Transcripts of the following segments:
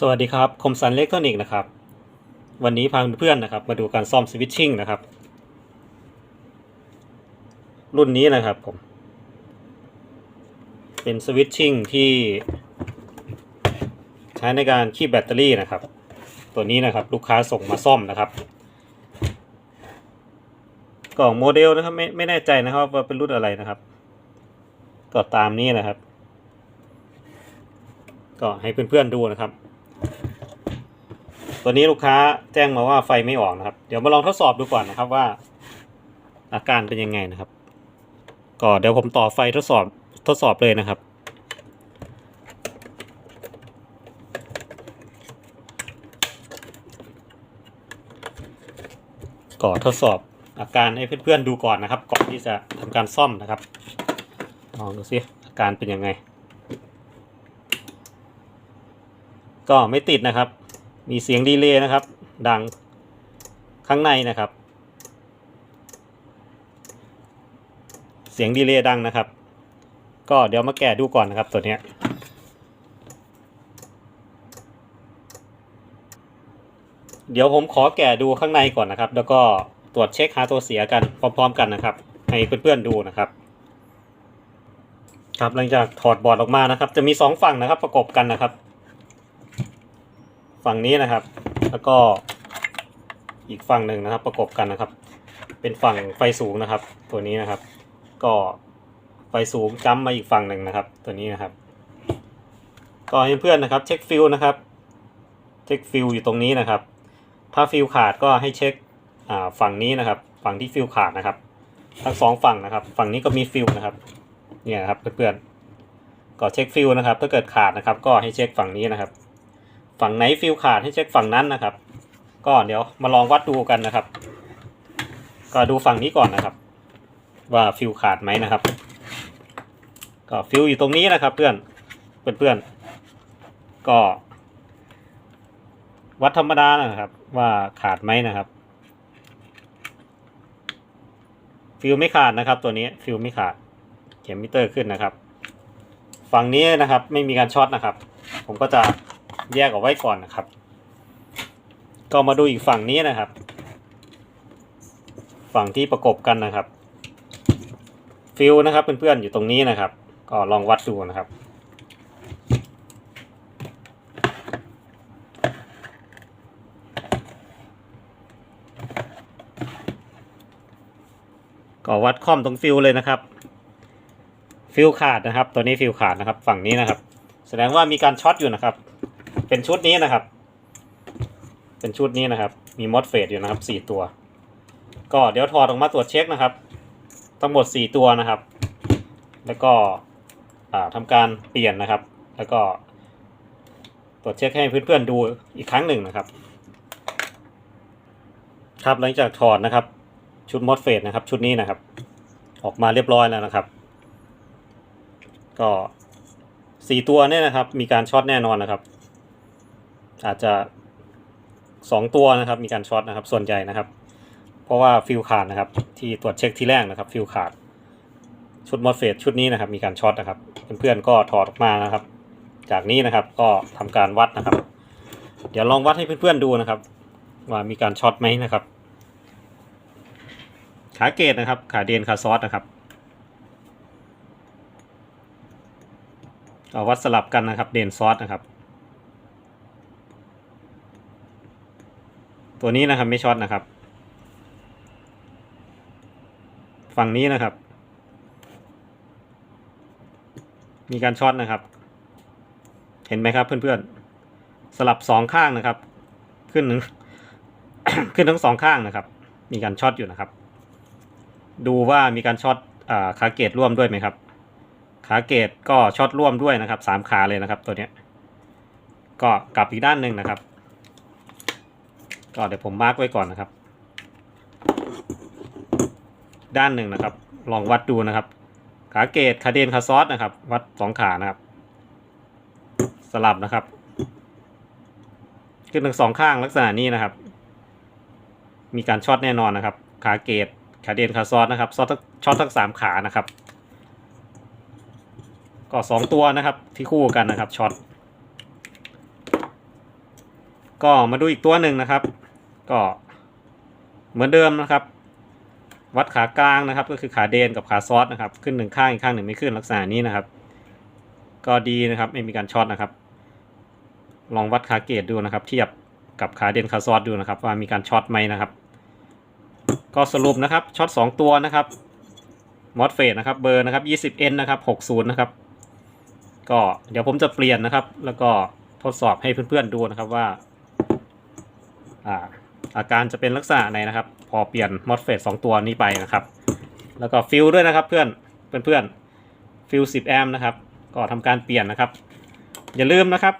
สวัสดีครับคมสันเล็กทรอนิกนะครับ วันนี้พาเพื่อนๆนะครับ มาดูการซ่อมสวิตชิ่งนะครับ รุ่นนี้นะครับผม เป็นสวิตชิ่งที่ ใช้ในการคีบแบตเตอรี่นะครับ ตัวนี้นะครับลูกค้าส่งมาซ่อมนะครับ กล่องโมเดลนะครับไม่ไม่แน่ใจนะครับว่าเป็นรุ่นอะไรนะครับ ก็ตามนี้นะครับ ก็ให้เพื่อนๆดูนะครับ ตัวนี้ลูกค้าแจ้งมาว่าไฟไม่ออกนะครับ เดี๋ยวมาลองทดสอบดูก่อนนะครับว่า อาการเป็นยังไงนะครับ ก็เดี๋ยวผมต่อไฟทดสอบทดสอบเลยนะครับก็ทดสอบอาการให้เพื่อนๆดูก่อนนะครับ ก่อนที่จะทำการซ่อมนะครับลองดูซิอาการเป็นยังไง ก็ไม่ติดนะครับ มีเสียงดีเลย์นะครับ ดังข้างในนะครับ เสียงดีเลย์ดังนะครับ ก็เดี๋ยวมาแกะดูก่อนนะครับตัวเนี้ยเดี๋ยวผมขอแกะดูข้างในก่อนนะครับ แล้วก็ตรวจเช็คหาตัวเสียกันพร้อม ๆ กันนะครับ ให้เพื่อนๆดูนะครับ ครับหลังจากถอดบอร์ดออกมานะครับ จะมีสองฝั่งนะครับประกบกันนะครับ ฝั่งนี้นะครับ แล้วก็อีกฝั่งหนึ่งนะครับ ประกบกันนะครับ เป็นฝั่งไฟสูงนะครับ ตัวนี้นะครับ ก็ไฟสูงจ้ำมาอีกฝั่งหนึ่งนะครับ ตัวนี้นะครับก็ให้เพื่อนนะครับเช็คฟิลนะครับเช็คฟิลอยู่ตรงนี้นะครับ ถ้าฟิลขาดก็ให้เช็คฝั่งนี้นะครับ ฝั่งที่ฟิลขาดนะครับทั้งสองฝั่งนะครับ ฝั่งนี้ก็มีฟิลนะครับเนี่ยครับเพื่อนๆก็เช็คฟิลนะครับ ถ้าเกิดขาดนะครับ ก็ให้เช็คฝั่งนี้นะครับ ฝั่งไหนฟิลขาดให้เช็คฝั่งนั้นนะครับ ก็เดี๋ยวมาลองวัดดูกันนะครับ ก็ดูฝั่งนี้ก่อนนะครับ ว่าฟิลขาดไหมนะครับ ก็ฟิลอยู่ตรงนี้นะครับ เพื่อนเพื่อนๆก็วัดธรรมดานะครับ ว่าขาดไหมนะครับ ฟิลไม่ขาดนะครับ ตัวนี้ฟิลไม่ขาดเข็มมิเตอร์ขึ้นนะครับ ฝั่งนี้นะครับไม่มีการช็อตนะครับ ผมก็จะ แยกออกไว้ก่อนนะครับ ก็มาดูอีกฝั่งนี้นะครับ ฝั่งที่ประกบกันนะครับ ฟิลนะครับเพื่อนๆอยู่ตรงนี้นะครับ ก็ลองวัดดูนะครับก็วัดคอมตรงฟิลเลยนะครับ ฟิลขาดนะครับ ตัวนี้ฟิลขาดนะครับ ฝั่งนี้นะครับ แสดงว่ามีการช็อตอยู่นะครับ เป็นชุดนี้นะครับ เป็นชุดนี้นะครับ มีมอสเฟดอยู่นะครับสี่ตัว ก็เดี๋ยวถอดออกมาตรวจเช็คนะครับ ทั้งหมดสี่ตัวนะครับ แล้วก็อ่าทำการเปลี่ยนนะครับ แล้วก็ตรวจเช็คให้เพื่อนๆดูอีกครั้งหนึ่งนะครับ ครับหลังจากถอดนะครับ ชุดมอสเฟดนะครับ ชุดนี้นะครับ ออกมาเรียบร้อยแล้วนะครับ ก็สี่ตัวเนี่ยนะครับ มีการช็อตแน่นอนนะครับ อาจจะสองตัวนะครับ มีการช็อตนะครับ ส่วนใหญ่นะครับ เพราะว่าฟิลขาดนะครับ ที่ตรวจเช็คที่แรกนะครับ ฟิลขาด ชุดมอสเฟดชุดนี้นะครับ มีการช็อตนะครับ เพื่อนๆก็ถอดออกมานะครับ จากนี้นะครับก็ทำการวัดนะครับ เดี๋ยวลองวัดให้เพื่อนๆดูนะครับ ว่ามีการช็อตไหมนะครับ ขาเกตนะครับ ขาเดนขาซอสนะครับเอาวัดสลับกันนะครับ เดนซอสนะครับ ตัวนี้นะครับไม่ช็อตนะครับ ฝั่งนี้นะครับ มีการช็อตนะครับ เห็นไหมครับเพื่อนๆ สลับสองข้างนะครับ ขึ้นหนึ่งขึ้นทั้งสองข้างนะครับ มีการช็อตอยู่นะครับ ดูว่ามีการช็อตอ่าขาเกตร่วมด้วยไหมครับขาเกตก็ช็อตร่วมด้วยนะครับสามขาเลยนะครับ ตัวเนี้ยก็กลับอีกด้านหนึ่งนะครับ ก็เดี๋ยวผมมาร์กไว้ก่อนนะครับ ด้านหนึ่งนะครับ ลองวัดดูนะครับ ขาเกตขาเดนขาซอสนะครับ วัดสองขานะครับ สลับนะครับขึ้นทั้งสองข้างลักษณะนี้นะครับ มีการช็อตแน่นอนนะครับ ขาเกตขาเดนขาซอสนะครับซอสช็อตทั้งสามขานะครับ ก็สองตัวนะครับที่คู่กันนะครับช็อตก็มาดูอีกตัวหนึ่งนะครับ ก็เหมือนเดิมนะครับ วัดขากลางนะครับ ก็คือขาเดนกับขาซอสนะครับ ขึ้นหนึ่งข้างอีกข้างหนึ่งไม่ขึ้นลักษณะนี้นะครับ ก็ดีนะครับไม่มีการช็อตนะครับ ลองวัดขาเกตดูนะครับ เทียบกับขาเดนขาซอสดูนะครับ ว่ามีการช็อตไหมนะครับ ก็สรุปนะครับช็อต2ตัวนะครับมอสเฟสนะครับเบอร์นะครับ 20N นะครับ 60 นะครับ ก็เดี๋ยวผมจะเปลี่ยนนะครับ แล้วก็ทดสอบให้เพื่อนๆดูนะครับว่า อ่า อาการจะเป็นลักษณะไหนนะครับ พอเปลี่ยนมอสเฟส2ตัวนี้ไปนะครับ แล้วก็ฟิลด้วยนะครับเพื่อนเพื่อนๆฟิล10 แอมป์นะครับ ก็ทำการเปลี่ยนนะครับ อย่าลืมนะครับ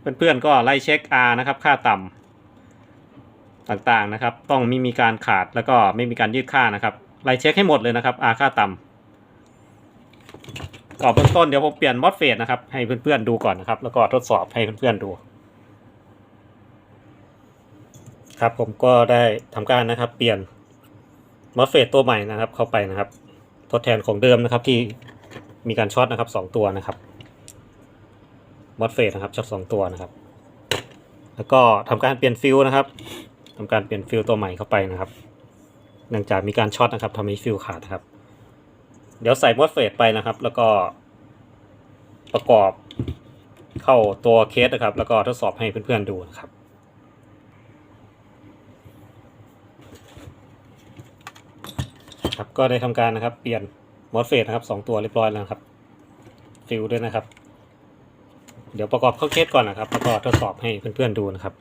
เพื่อนๆก็ไล่เช็ค R นะครับ ค่าต่ำต่างๆนะครับ ต้องไม่มีการขาดแล้วก็ไม่มีการยืดค่านะครับไล่เช็คให้หมดเลยนะครับ R ค่าต่ำก่อนเบื้องต้นเดี๋ยวผมเปลี่ยนมอสเฟสนะครับให้เพื่อนๆดูก่อนนะครับ แล้วก็ทดสอบให้เพื่อนๆดู ครับผมก็ได้ทำการนะครับเปลี่ยนมอสเฟสตัวใหม่นะครับ เข้าไปนะครับ ทดแทนของเดิมนะครับที่มีการช็อตนะครับสองตัวนะครับมอสเฟสนะครับช็อตสองตัวนะครับ แล้วก็ทำการเปลี่ยนฟิลนะครับทำการเปลี่ยนฟิลตัวใหม่เข้าไปนะครับ เนื่องจากมีการช็อตนะครับทำให้ฟิลขาดนะครับ เดี๋ยวใส่มอสเฟสไปนะครับ แล้วก็ประกอบเข้าตัวเคสนะครับ แล้วก็ทดสอบให้เพื่อนๆดูนะครับ ครับก็ได้ทำการนะครับ เปลี่ยนมอสเฟสนะครับสองตัวเรียบร้อยแล้วครับฟิลด้วยนะครับ เดี๋ยวประกอบเข้าเคสก่อนนะครับ แล้วก็ทดสอบให้เพื่อนๆดูนะครับ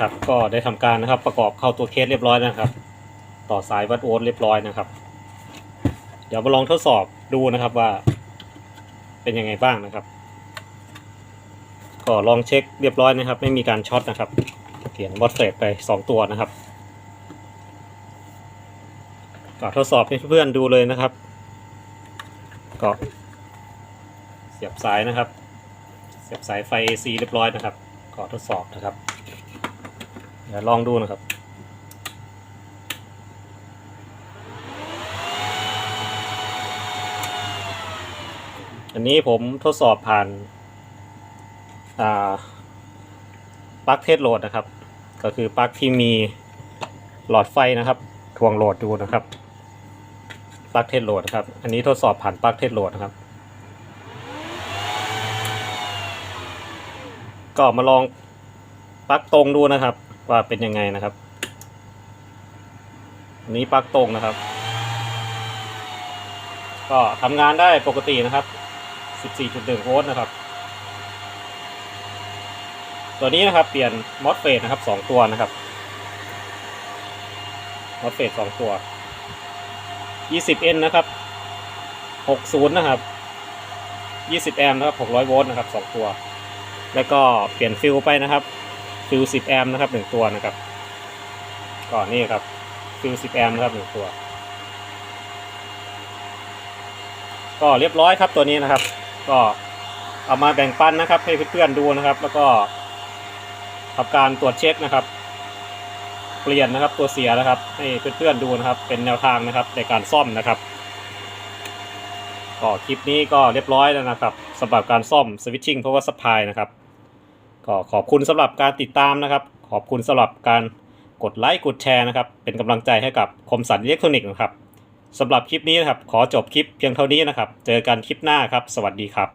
ครับ ก็ได้ทำการนะครับ ประกอบเข้าตัวเคสเรียบร้อยนะครับ ต่อสายวัดโอห์มเรียบร้อยนะครับ เดี๋ยวมาลองทดสอบดูนะครับว่า เป็นยังไงบ้างนะครับ ก็ลองเช็คเรียบร้อยนะครับ ไม่มีการช็อตนะครับเขียนบอสเฟสไป 2 ตัวนะครับก็ทดสอบให้เพื่อนๆดูเลยนะครับก็เสียบสายนะครับ เสียบสายไฟ AC เรียบร้อยนะครับ ก็ทดสอบนะครับ เดี๋ยวลองดูนะครับอันนี้ผมทดสอบผ่านอ่าปลั๊กเทสโหลดนะครับ ก็คือปลั๊กที่มีหลอดไฟนะครับทวงโหลดดูนะครับปลั๊กเทสโหลดครับ อันนี้ทดสอบผ่านปลั๊กเทสโหลดนะครับ ก็มาลองปลั๊กตรงดูนะครับ ว่าเป็นยังไงนะครับนนี้ปลั๊กตรงนะครับ ก็ทำงานได้ปกตินะครับ 14.1 โวลต์นะครับ ตัวนี้นะครับเปลี่ยนมอสเฟสนะครับ 2 ตัวนะครับมอสเฟส2ตัว 20N นะครับ 60 นะครับ 20 แอมป์นะครับ 600 โวลต์นะครับ 2 ตัว แล้วก็เปลี่ยนฟิลไปนะครับ ฟิล10แอมป์นะครับ1ตัวนะครับ ก่อนนี่ครับฟิล10แอมป์นะครับ1ตัว ก็เรียบร้อยครับตัวนี้นะครับ ก็เอามาแบ่งปันนะครับ ให้เพื่อนๆดูนะครับ แล้วก็ทำการตรวจเช็คนะครับ เปลี่ยนนะครับตัวเสียนะครับ ให้เพื่อนๆดูนะครับ เป็นแนวทางนะครับในการซ่อมนะครับก็คลิปนี้ก็เรียบร้อยแล้วนะครับสำหรับการซ่อม switching power supply นะครับ ก็ขอบคุณสำหรับการติดตามนะครับ ขอบคุณสำหรับการกดไลค์กดแชร์นะครับ เป็นกำลังใจให้กับคมสันอิเล็กทรอนิกส์นะครับสำหรับคลิปนี้นะครับ ขอจบคลิปเพียงเท่านี้นะครับ เจอกันคลิปหน้าครับ สวัสดีครับ